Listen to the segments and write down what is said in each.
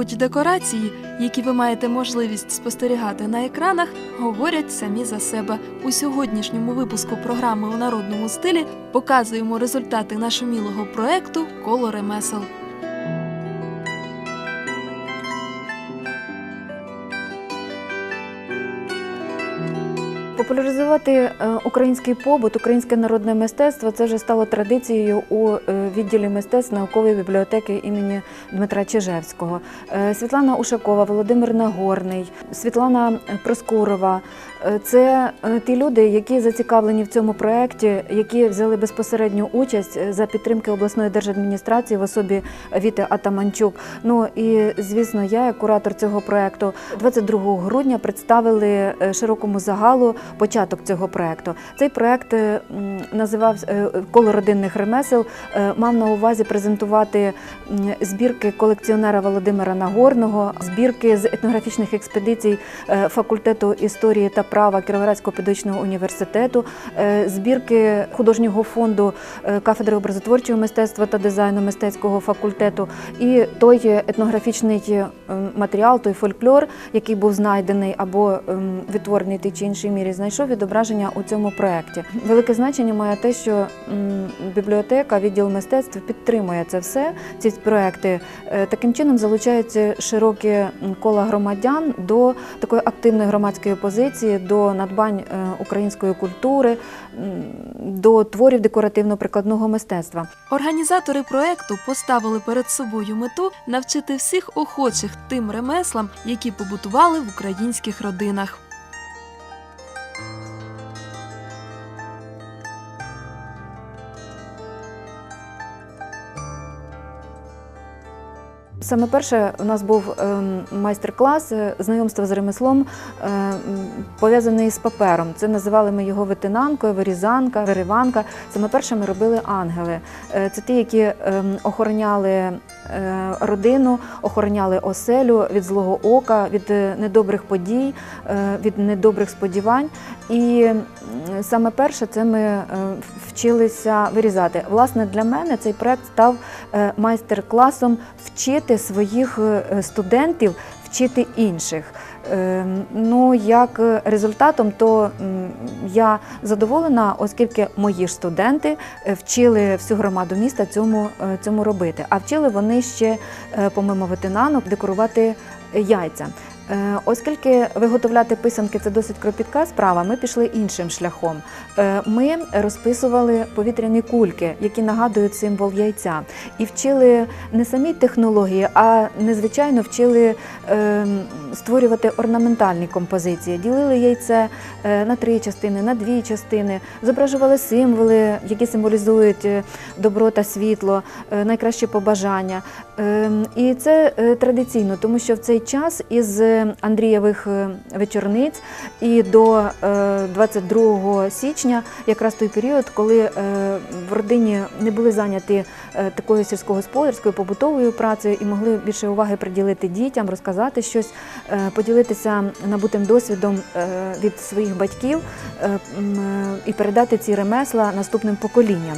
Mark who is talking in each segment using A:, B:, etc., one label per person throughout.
A: Мабуть, декорації, які ви маєте можливість спостерігати на екранах, говорять самі за себе. У сьогоднішньому випуску програми у народному стилі показуємо результати нашумілого проекту Коло ремесел.
B: Популяризувати е, український побут, українське народне мистецтво це вже стало традицією у е, відділі мистецтв наукової бібліотеки імені Дмитра Чижевського. Е, Світлана Ушакова, Володимир Нагорний, Світлана Проскурова це ті люди, які зацікавлені в цьому проєкті, які взяли безпосередню участь за підтримки обласної держадміністрації в особі Віти Атаманчук. Ну і звісно, я, як куратор цього проєкту, 22 грудня представили широкому загалу початок цього проєкту. Цей проєкт е, називався е, Коло родинних ремесел. е, Мав на увазі презентувати збірки колекціонера Володимира Нагорного, збірки з етнографічних експедицій факультету історії та права Кіровоградського педагогічного університету, збірки художнього фонду кафедри образотворчого мистецтва та дизайну мистецького факультету, і той етнографічний матеріал, той фольклор, який був знайдений або ем, відтворений тій чи іншій мірі, знайшов відображення у цьому проєкті. Велике значення має те, що бібліотека, відділ мистецтв підтримує це все, ці проекти. Е, Таким чином залучаються широкі м, кола громадян до такої активної громадської позиції, до надбань е, української культури, до творів декоративно-прикладного мистецтва.
A: Організатори проекту поставили перед собою мету навчити всіх охочих тим ремеслам, які побутували в українських родинах.
B: Саме перше у нас був ем, майстер-клас е, знайомства з ремеслом, е, пов'язаний з папером. Це називали ми його витинанкою, вирізанка, вириванка. Саме перше ми робили ангели. Е, Це ті, які ем, охороняли родину, охороняли оселю від злого ока, від недобрих подій, від недобрих сподівань. І саме перше це ми вчилися вирізати. Власне, для мене цей проект став е, майстер-класом вчити своїх е, студентів, вчити інших. Е, Ну, як е, результатом, то я задоволена, оскільки мої ж студенти вчили всю громаду міста цьому, цьому робити. А вчили вони ще, помимо ветенанок, декорувати яйця. Е, Оскільки виготовляти писанки це досить кропітка справа, ми пішли іншим шляхом. Е, Ми розписували повітряні кульки, які нагадують символ яйця, і вчили не самі технології, а незвичайно вчили е, створювати орнаментальні композиції. Ділили яйце на три частини, на дві частини, зображували символи, які символізують добро та світло, найкращі побажання. Е, І це е, традиційно, тому що в цей час із Андрієвих е, вечорниць і до е, 22 січня, якраз той період, коли е, в родині не були зайняті е, такою сільськогосподарською побутовою працею і могли більше уваги приділити дітям, розказати щось, е, поділитися набутим досвідом е, від своїх батьків е, е, і передати ці ремесла наступним поколінням.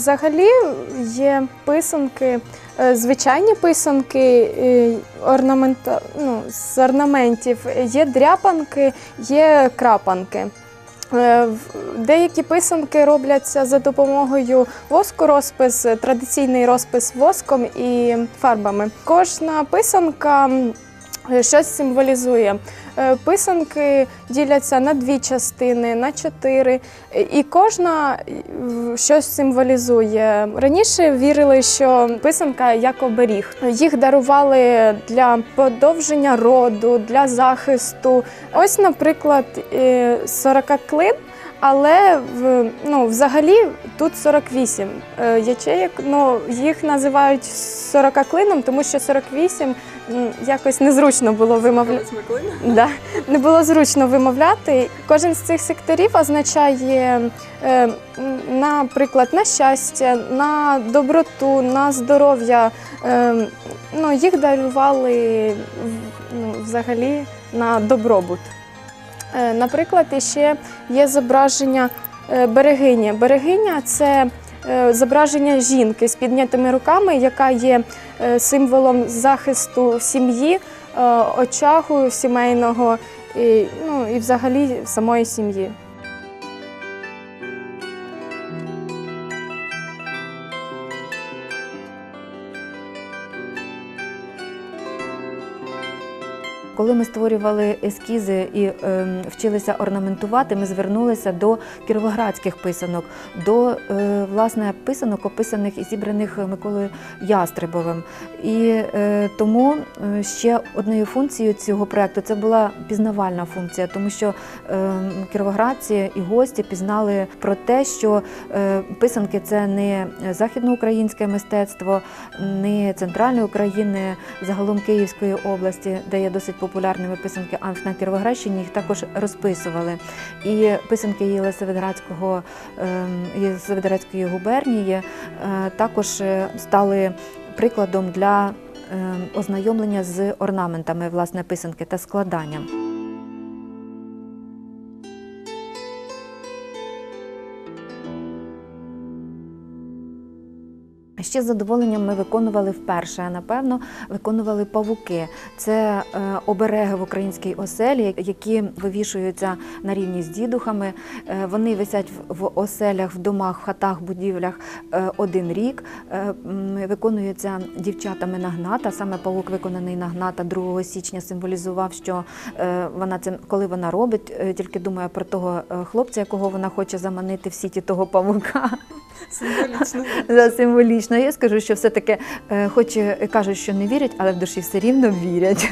C: Взагалі є писанки, е, звичайні писанки е, орнамента, ну, з орнаментів, є дряпанки, є крапанки. Е, Деякі писанки робляться за допомогою воску розпис, традиційний розпис воском і фарбами. Кожна писанка щось символізує. Е, Писанки діляться на дві частини, на чотири, е, і кожна е, щось символізує. Раніше вірили, що писанка як оберіг. Їх дарували для подовження роду, для захисту. Ось, наприклад, е, 40 клин. Але ну, взагалі тут 48 е, ячеїк. Ну, їх називають 40 клином, тому що 48 м, якось незручно було вимовляти. Да, не було зручно вимовляти. Кожен з цих секторів означає, е, наприклад, на щастя, на доброту, на здоров'я. Е, ну, їх дарували ну, взагалі на добробут. Е, Наприклад, ще є зображення берегині. Берегиня це зображення жінки з піднятими руками, яка є е, символом захисту сім'ї, е, очагу сімейного і, ну, і взагалі самої сім'ї.
B: Коли ми створювали ескізи і ем, вчилися орнаментувати, ми звернулися до кіровоградських писанок, до е, власне писанок, описаних і зібраних Миколою Ястребовим. І е, тому е, ще однією функцією цього проекту це була пізнавальна функція, тому що е, кіровоградці і гості пізнали про те, що писанки це не західноукраїнське мистецтво, не центральної України, загалом Київської області, де є досить популярними писанки, а на Кіровоградщині їх також розписували. І писанки Єлисаветградського ем, губернії е, також е, стали прикладом для ем, ознайомлення з орнаментами власне писанки та складанням. Ще з задоволенням ми виконували вперше, напевно, виконували павуки. Це е, обереги в українській оселі, які вивішуються на рівні з дідухами. Е, вони висять в, оселях, в домах, в хатах, будівлях е, один рік. Виконуються дівчатами нагната. Саме павук, виконаний нагната 2 січня, символізував, що вона це коли вона робить, тільки думає про того хлопця, якого вона хоче заманити в сіті того павука.
C: Символічно.
B: За символічно. Я скажу, що все-таки, е, хоч і кажуть, що не вірять, але в душі все рівно вірять.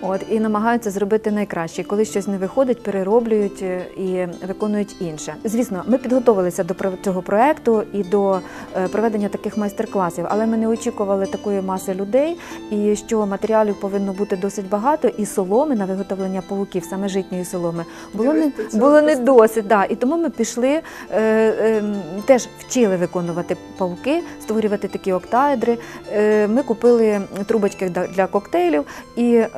B: От, і намагаються зробити найкраще. І Коли щось не виходить, перероблюють е, і виконують інше. Звісно, ми підготовилися до цього проекту і до е, проведення таких майстер-класів, але ми не очікували такої маси людей, і що матеріалів повинно бути досить багато, і соломи на виготовлення павуків, саме житньої соломи, було не було не досить. Да. І тому ми пішли, е, е, теж вчили виконувати павуки, створювати такі октаедри. Е, ми купили трубочки для коктейлів і е,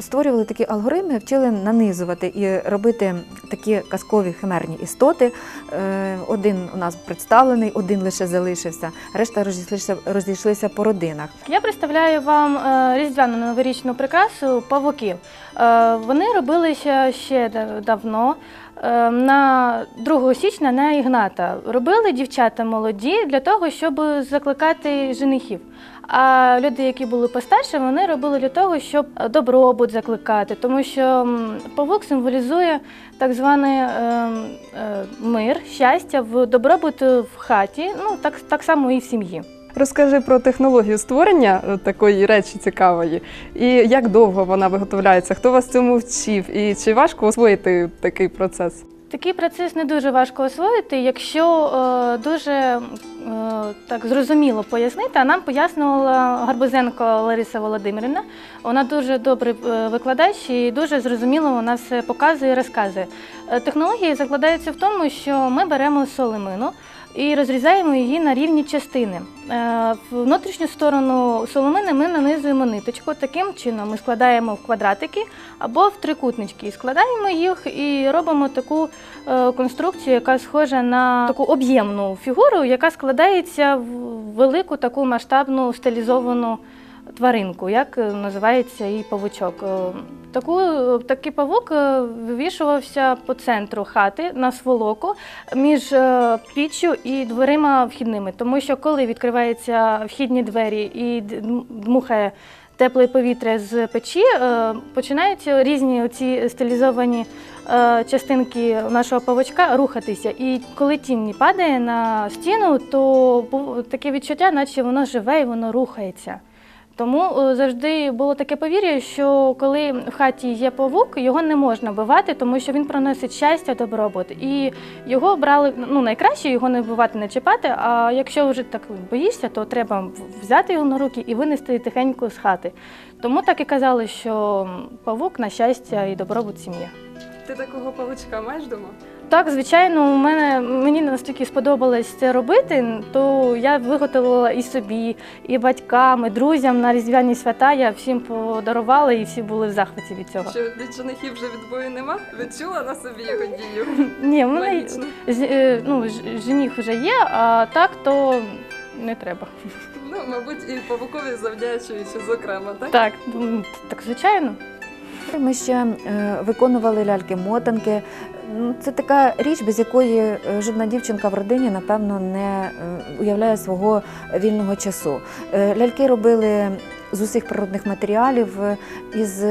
B: створювали такі алгоритми, вчили нанизувати і робити такі казкові химерні істоти. Е, один у нас представлений, один лише залишився, решта розійшлися, розійшлися по родинах.
D: Я представляю вам е, різдвяну новорічну прикрасу павуків. Е, Вони робилися ще давно. е, На 2 січня на Ігната робили дівчата молоді для того, щоб закликати женихів. А люди, які були постарше, вони робили для того, щоб добробут закликати, тому що павук символізує так званий е, е, мир, щастя в добробут в хаті, ну так, так само і в сім'ї.
E: Розкажи про технологію створення е, такої речі цікавої, і як довго вона виготовляється, хто вас цьому вчив, і чи важко освоїти такий процес?
D: Такий процес не дуже важко освоїти, якщо е, дуже е, так зрозуміло пояснити. А нам пояснювала Гарбузенко Лариса Володимирівна. Вона дуже добрий е, викладач і дуже зрозуміло вона все показує і розказує. Е, закладаються закладається в тому, що ми беремо соломину і розрізаємо її на рівні частини. Е, В внутрішню сторону соломини ми нанизуємо ниточку. Таким чином ми складаємо в квадратики або в трикутнички. Складаємо їх і робимо таку е, конструкцію, яка схожа на таку об'ємну фігуру, яка складається в велику таку масштабну стилізовану тваринку, як е, називається і павучок. Е, Таку, такий павук е, вивішувався по центру хати на сволоку між е, піччю і дверима вхідними, тому що коли відкриваються вхідні двері і дмухає тепле повітря з печі, е, починаються різні оці стилізовані е, частинки нашого павучка рухатися. І коли тінь падає на стіну, то таке відчуття, наче воно живе і воно рухається. Тому е, завжди було таке повір'я, що коли в хаті є павук, його не можна бивати, тому що він приносить щастя, добробут. І його брали ну найкраще його не вбивати, не чіпати. А якщо вже так боїшся, то треба взяти його на руки і винести тихенько з хати. Тому так і казали, що павук на щастя і добробут сім'ї.
E: Ти такого павучка маєш вдома?
D: Так, звичайно, у мене мені настільки сподобалось це робити, то я виготовила і собі, і батькам, і друзям на різдвяні свята. Я всім подарувала, і всі були в захваті від цього.
E: Що від женихів вже відбою нема? Відчула на собі його дію?
D: Ні, в мене з- е, ну, жених вже є, а так то не треба.
E: Ну, мабуть, і павукові завдячуючи, зокрема, так?
D: Так, так звичайно.
B: Ми ще е, виконували ляльки-мотанки. Ну, Це така річ, без якої е, жодна дівчинка в родині, напевно, не е, уявляє свого вільного часу. Е, Ляльки робили з усіх природних матеріалів, із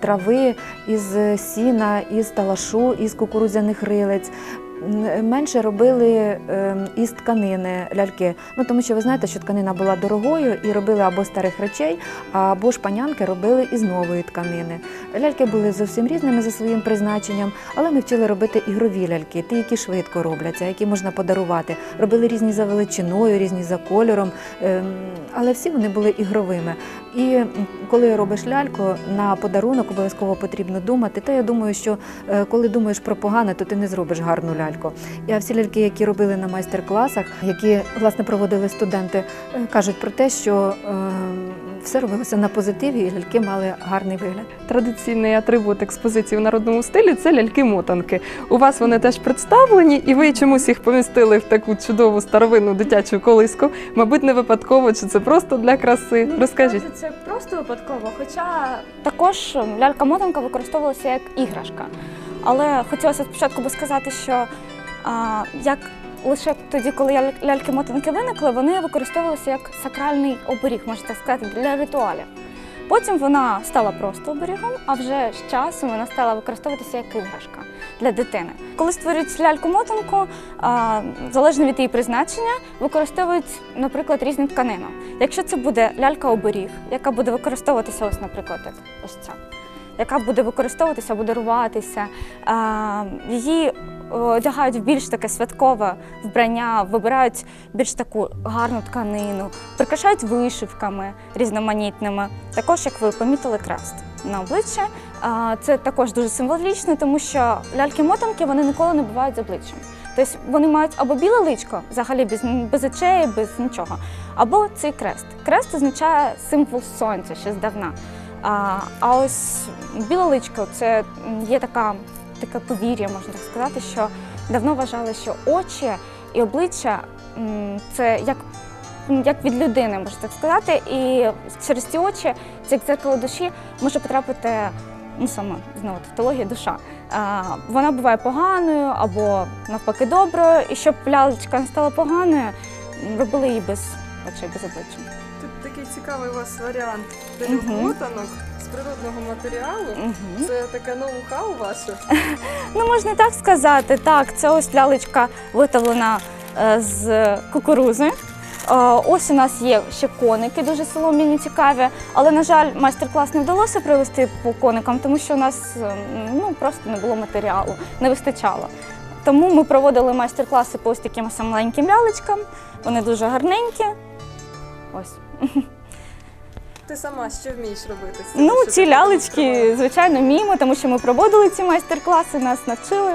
B: трави, із сіна, із талашу, із кукурудзяних рилиць. Менше робили е, із тканини ляльки. Ну тому що ви знаєте, що тканина була дорогою і робили або старих речей, або ж панянки робили із нової тканини. Ляльки були зовсім різними за своїм призначенням, але ми вчили робити ігрові ляльки, ті, які швидко робляться, які можна подарувати. Робили різні за величиною, різні за кольором, ем, але всі вони були ігровими. І коли робиш ляльку на подарунок, обов'язково потрібно думати. Та я думаю, що е, коли думаєш про погане, то ти не зробиш гарну ляльку. А всі ляльки, які робили на майстер-класах, які власне проводили студенти, е, кажуть про те, що ем, все робилося на позитиві, і ляльки мали гарний вигляд.
E: Традиційний атрибут експозиції в народному стилі це ляльки-мотанки. У вас вони теж представлені, і ви чомусь їх помістили в таку чудову старовинну дитячу колиску. Мабуть, не випадково, чи це просто для краси. Розкажіть.
F: Насправді Це просто випадково, хоча також лялька-мотанка використовувалася як іграшка. Але хотілося спочатку би сказати, що а, як лише тоді, коли ляльки-мотанки виникли, вони використовувалися як сакральний оберіг, можна так сказати, для ритуалів. Потім вона стала просто оберігом, а вже з часом вона стала використовуватися як іграшка для дитини. Коли створюють ляльку-мотанку, залежно від її призначення, використовують, наприклад, різні тканини. Якщо це буде лялька-оберіг, яка буде використовуватися, ось, наприклад, ось ця, яка буде використовуватися, буде рватися, а, її одягають в більш таке святкове вбрання, вибирають більш таку гарну тканину, прикрашають вишивками різноманітними. Також, як ви помітили, крест на обличчя. Це також дуже символічно, тому що ляльки-мотанки ніколи не бувають з обличчям. Тобто вони мають або біле личко, взагалі без, без очей, без нічого, або цей крест. Крест означає символ сонця ще здавна. А, а ось біле личко це є така, таке повір'я, можна так сказати, що давно вважали, що очі і обличчя це як, як від людини, можна так сказати, і через ці очі, це як дзеркало душі, може потрапити ну саме знову тавтологія душа. Вона буває поганою або навпаки доброю, і щоб лялечка не стала поганою, робили її без очей, без обличчя.
E: Такий цікавий у вас варіант
F: Мгм.
E: з природного матеріалу. Це таке ноу-хау ваше.
F: Ну, можна так сказати. Так, це ось лялечка виготовлена е, з кукурузи. Е, Ось у нас є ще коники, дуже солом'яні, цікаві. Але, на жаль, майстер-клас не вдалося провести по коникам, тому що у нас е, ну, просто не було матеріалу, не вистачало. Тому ми проводили майстер-класи по ось таким ось маленьким лялечкам. Вони дуже гарненькі. Ось.
E: Ти сама що вмієш робити? з
F: Ну, ці лялечки, звичайно, вміємо, тому що ми проводили ці майстер-класи, нас навчили.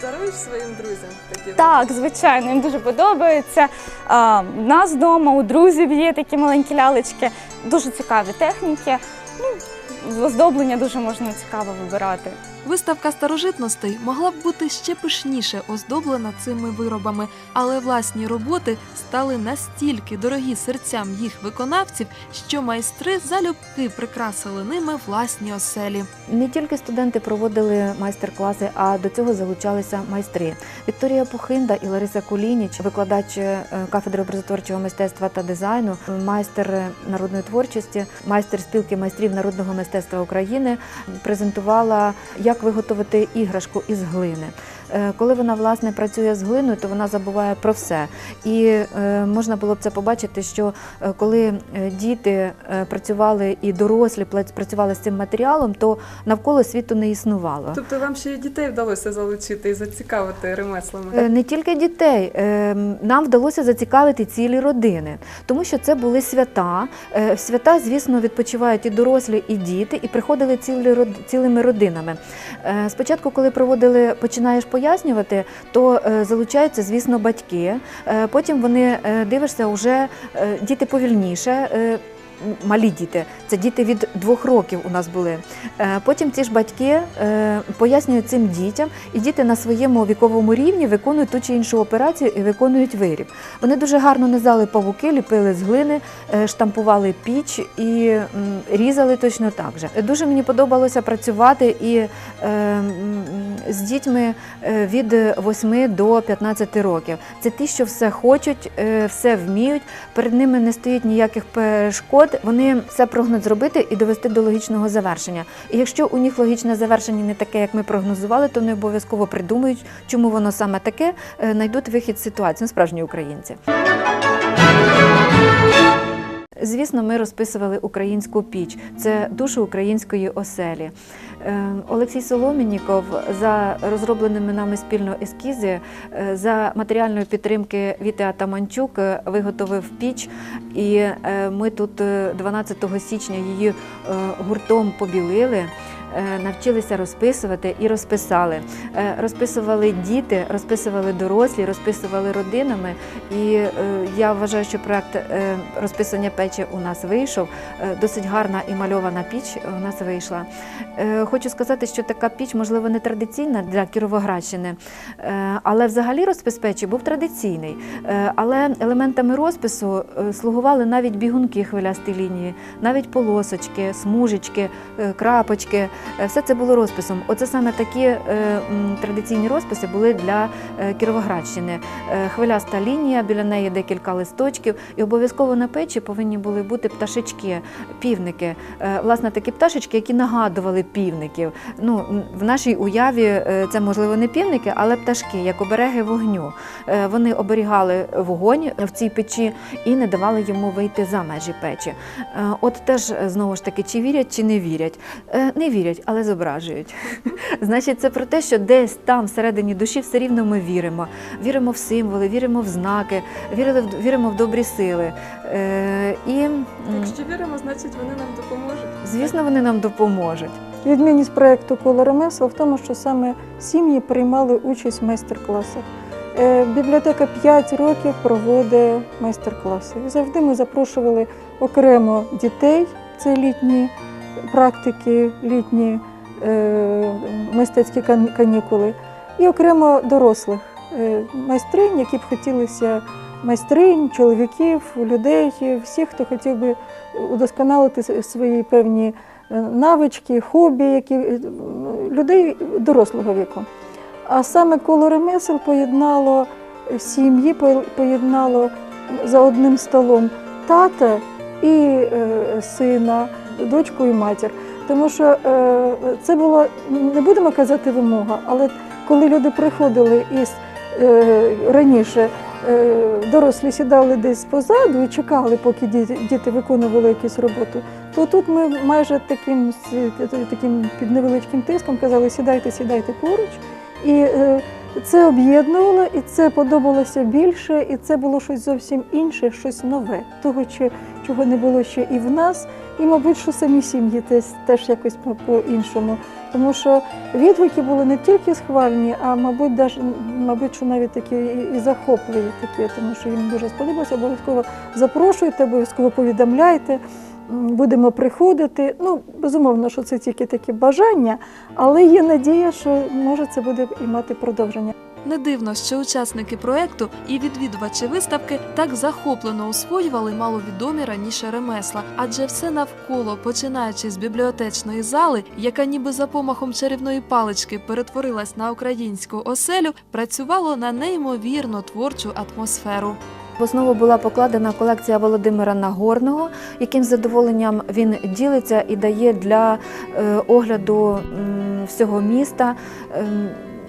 E: Даруєш своїм друзям такі
F: Так, звичайно, їм дуже подобається. А, в нас вдома, у друзів є такі маленькі лялечки, дуже цікаві техніки. Ну, оздоблення дуже можна цікаво вибирати.
A: Виставка старожитностей могла б бути ще пишніше оздоблена цими виробами, але власні роботи стали настільки дорогі серцям їх виконавців, що майстри залюбки прикрасили ними власні оселі.
B: Не тільки студенти проводили майстер-класи, а до цього залучалися майстри. Вікторія Пухинда і Лариса Кулініч, викладач е, кафедри образотворчого мистецтва та дизайну, майстер народної творчості, майстер спілки майстрів народного мистецтва України, презентувала, як виготовити іграшку із глини. Е, Коли вона власне працює з глиною, то вона забуває про все. І е, можна було б це побачити, що е, коли діти працювали і дорослі працювали з цим матеріалом, то навколо світу не існувало.
E: Тобто вам ще й дітей вдалося залучити і зацікавити ремеслами?
B: Не тільки дітей, нам вдалося зацікавити цілі родини, тому що це були свята. В Свята, звісно, відпочивають і дорослі, і діти, і приходили цілі цілими родинами. Спочатку, коли проводили, починаєш пояснювати, то е, залучаються, звісно, батьки. Е, Потім вони е, дивишся, вже діти повільніше. Малі діти, це діти від двох років у нас були. Е, Потім ці ж батьки е, пояснюють цим дітям, і діти на своєму віковому рівні виконують ту чи іншу операцію і виконують виріб. Вони дуже гарно низали павуки, ліпили з глини, е, штампували піч і різали точно так же. Дуже мені подобалося працювати і з дітьми від 8 до 15 років. Це ті, що все хочуть, все вміють, перед ними не стоїть ніяких перешкод. Вони все прагнуть зробити і довести до логічного завершення. І якщо у них логічне завершення не таке, як ми прогнозували, то вони обов'язково придумають, чому воно саме таке, е, знайдуть вихід з ситуації. Ну, справжні українці. Звісно, ми розписували українську піч. Це душу української оселі. Е, Олексій Соломініков за розробленими нами спільно ескізи, е, за матеріальної підтримки Віти Атаманчук е, виготовив піч, і ми тут е, 12 січня її гуртом побілили. Е, Навчилися розписувати і розписали. Е, Розписували діти, розписували дорослі, розписували родинами. І е, я вважаю, що проект розписання печі у нас вийшов. Досить гарна і мальована піч у нас вийшла. Хочу сказати, що така піч, можливо, не традиційна для Кіровоградщини, але взагалі розпис печі був традиційний. Але елементами розпису слугували навіть бігунки хвилясті лінії, навіть полосочки, смужечки, крапочки. Е, Все це було розписом. Оце саме такі е, традиційні розписи були для е, Кіровоградщини. Хвиляста лінія, біля неї декілька листочків, і обов'язково на печі повинні були бути пташечки, півники. Власне, такі пташечки, які нагадували півників. Ну, в нашій уяві це можливо не півники, але пташки, як обереги вогню. Вони оберігали вогонь в цій печі і не давали йому вийти за межі печі. От теж знову ж таки, чи вірять, чи не вірять. Не вірять, але зображують. Значить, це про те, що десь там, всередині душі, все рівно ми віримо. Віримо в символи, віримо в знаки, вірили в- віримо в добрі сили. Е, І,
E: Якщо віримо, значить вони нам допоможуть.
B: звісно, вони нам допоможуть.
G: Відмінність проєкту коло ремесла в тому, що саме сім'ї приймали участь в майстер-класах. Е, Бібліотека 5 років проводить майстер-класи. І завжди ми запрошували окремо дітей, це літні практики, літні е, мистецькі кан- канікули, і окремо дорослих е, майстринь, які б хотілося майстринь, чоловіків, людей, всіх, хто хотів би удосконалити свої певні е, навички, хобі, які людей дорослого віку. А саме коло ремесел поєднало сім'ї, по- поєднало за одним столом тата і сина, дочку і матір. Тому що е, це було, не будемо казати вимога, але коли люди приходили із е, раніше е, дорослі сідали десь позаду і чекали, поки діти, виконували якусь роботу, то тут ми майже таким, таким під невеличким тиском казали, сідайте, сідайте поруч. І це об'єднувало, і це подобалося більше, і це було щось зовсім інше, щось нове, того, чого не було ще і в нас, і, мабуть, що самі сім'ї теж, якось по- по-іншому. Тому що відгуки були не тільки схвальні, а мабуть, мабуть, що навіть такі і захопливі такі, тому що їм дуже сподобалося. Обов'язково запрошуйте, обов'язково повідомляйте. Будемо приходити. Ну, безумовно, що це тільки такі бажання, але є надія, що може це буде і мати продовження.
A: Не дивно, що учасники проекту і відвідувачі виставки так захоплено освоювали маловідомі раніше ремесла, адже все навколо, починаючи з бібліотечної зали, яка ніби за помахом чарівної палички перетворилась на українську оселю, працювало на неймовірно творчу атмосферу.
B: В основу була покладена колекція Володимира Нагорного, яким задоволенням він ділиться і дає для е, огляду всього міста.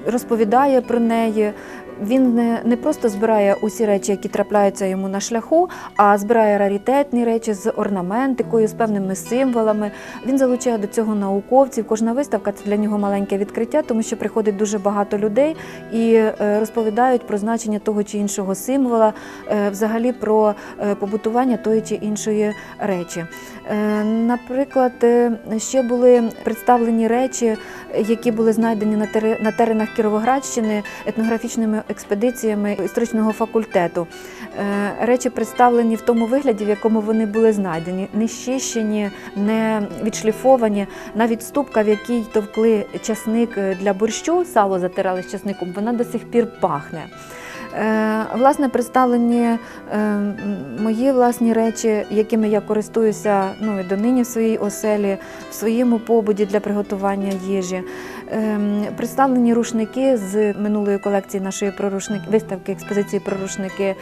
B: Розповідає про неї. Він не, не просто збирає усі речі, які трапляються йому на шляху, а збирає раритетні речі з орнаментикою, з певними символами. Він залучає до цього науковців. Кожна виставка це для нього маленьке відкриття, тому що приходить дуже багато людей і е, розповідають про значення того чи іншого символа, е, взагалі про е, побутування тої чи іншої речі. Е, Наприклад, е, ще були представлені речі, які були знайдені на теренах Кіровоградщини етнографічними експедиціями історичного факультету. Е, Речі представлені в тому вигляді, в якому вони були знайдені, не щищені, не відшліфовані. Навіть ступка, в якій товкли часник для борщу, сало затирали з часником, вона до сих пір пахне. Е, Власне, представлені е, мої власні речі, якими я користуюся ну, і донині в своїй оселі, в своєму побуді для приготування їжі. Ем, Представлені рушники з минулої колекції нашої про рушник, виставки експозиції про рушники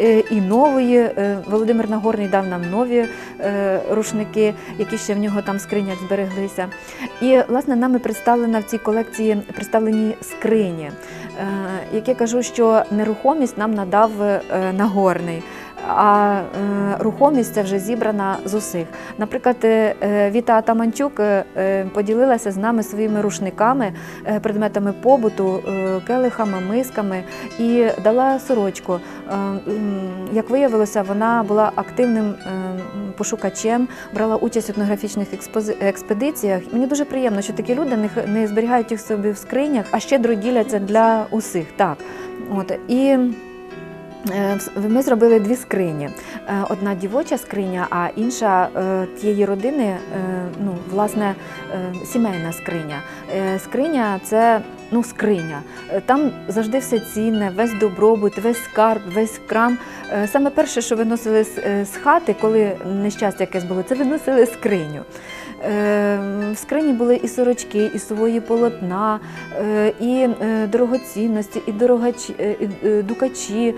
B: е, і нової. Е, Володимир Нагорний дав нам нові е, рушники, які ще в нього там в скринях збереглися. І власне нами представлена в цій колекції представлені скрині. Як я кажу, що нерухомість нам надав Нагорний. А е, рухомість це вже зібрана з усіх. Наприклад, е, е, Віта Атаманчук поділилася з нами своїми рушниками, предметами побуту, келихами, мисками і дала сорочку. Як виявилося, вона була активним пошукачем, брала участь в етнографічних експедиціях. Мені дуже приємно, що такі люди не, зберігають їх собі в скринях, а щедро діляться для усіх. Так. От. І Ми зробили дві скрині. Е, Одна дівоча скриня, а інша е, тієї родини, е, ну, власне, е, сімейна скриня. Е, Скриня це ну, скриня. Е, Там завжди все цінне, весь добробут, весь скарб, весь крам. Е, Саме перше, що виносили з, е, з хати, коли нещастя якесь було, це виносили скриню. В скрині були і сорочки, і сувої полотна, і дорогоцінності, і дорогачі, і, дукачі,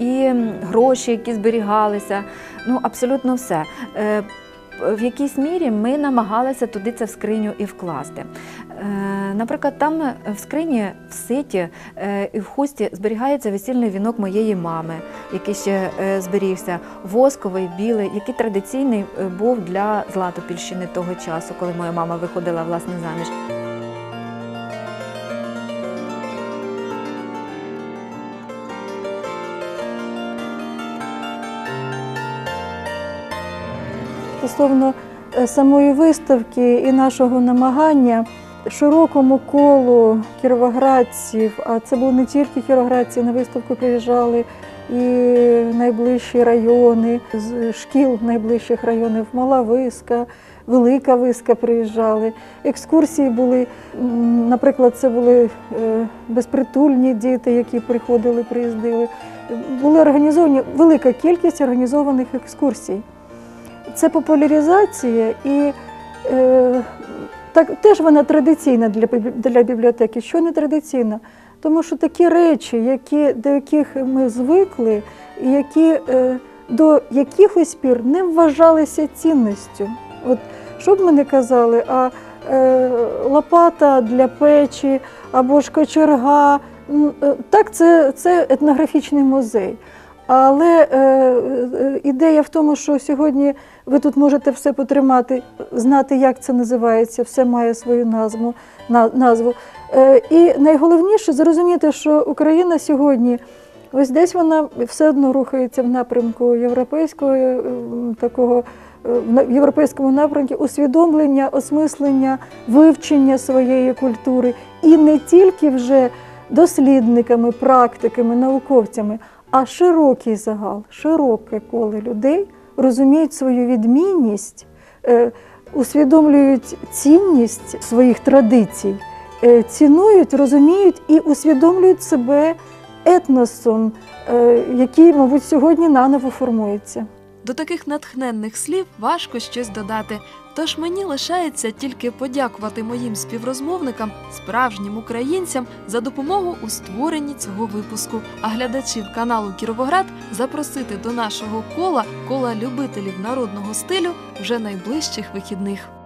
B: і гроші, які зберігалися. Ну, абсолютно все. В якійсь мірі ми намагалися туди це в скриню і вкласти. Е, Наприклад, там е, в скрині в ситі е, і в хусті зберігається весільний вінок моєї мами, який ще зберігся, восковий, білий, який традиційний був для Златопільщини того часу, коли моя мама виходила власне заміж.
G: Стосовно е, самої виставки і нашого намагання широкому колу кіровоградців, а це були не тільки кіровоградці, на виставку приїжджали і найближчі райони, з шкіл найближчих районів, Мала Виска, Велика Виска приїжджали. Екскурсії були, наприклад, це були е, безпритульні діти, які приходили, приїздили. Була організовані велика кількість організованих екскурсій. Це популяризація і е, так, теж вона традиційна для, для бібліотеки. Що не традиційна? Тому що такі речі, які, до яких ми звикли, які е, до якихось пір не вважалися цінністю. От що б ми не казали, а е, лопата для печі або ж кочерга, е, так, це, це етнографічний музей. Але е, е, ідея в тому, що сьогодні ви тут можете все потримати, знати, як це називається, все має свою назву. на- назву. Е, і найголовніше зрозуміти, що Україна сьогодні, ось десь вона все одно рухається в напрямку європейського е, такого. е, в європейському напрямку усвідомлення, осмислення, вивчення своєї культури і не тільки вже дослідниками, практиками, науковцями, а широкий загал, широке коло людей розуміють свою відмінність, е, усвідомлюють цінність своїх традицій, е, цінують, розуміють і усвідомлюють себе етносом, е, який, мабуть, сьогодні наново формується.
A: До таких натхненних слів важко щось додати. Тож мені лишається тільки подякувати моїм співрозмовникам, справжнім українцям, за допомогу у створенні цього випуску. А глядачів каналу Кіровоград запросити до нашого кола кола любителів народного стилю вже найближчих вихідних.